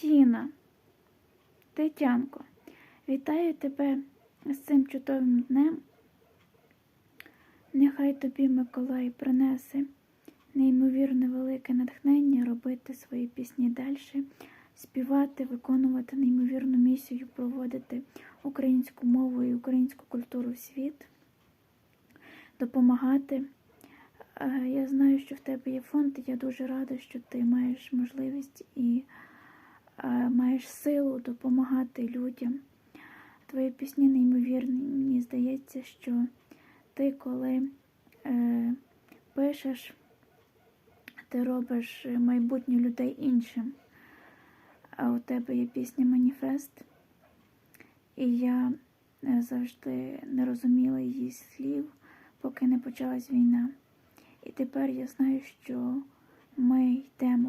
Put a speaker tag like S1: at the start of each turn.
S1: Тіна, Тетянко, вітаю тебе з цим чудовим днем. Нехай тобі Миколай принесе неймовірне велике натхнення робити свої пісні далі, співати, виконувати неймовірну місію, проводити українську мову і українську культуру в світ, допомагати. Е, Я знаю, що в тебе є фонд, і я дуже рада, що ти маєш можливість і маєш силу допомагати людям. Твої пісні неймовірні. Мені здається, що ти, коли е, пишеш, ти робиш майбутнє людей іншим. А у тебе є пісня Маніфест, і я е, завжди не розуміла її слів, поки не почалась війна. І тепер я знаю, що ми йдемо йдемо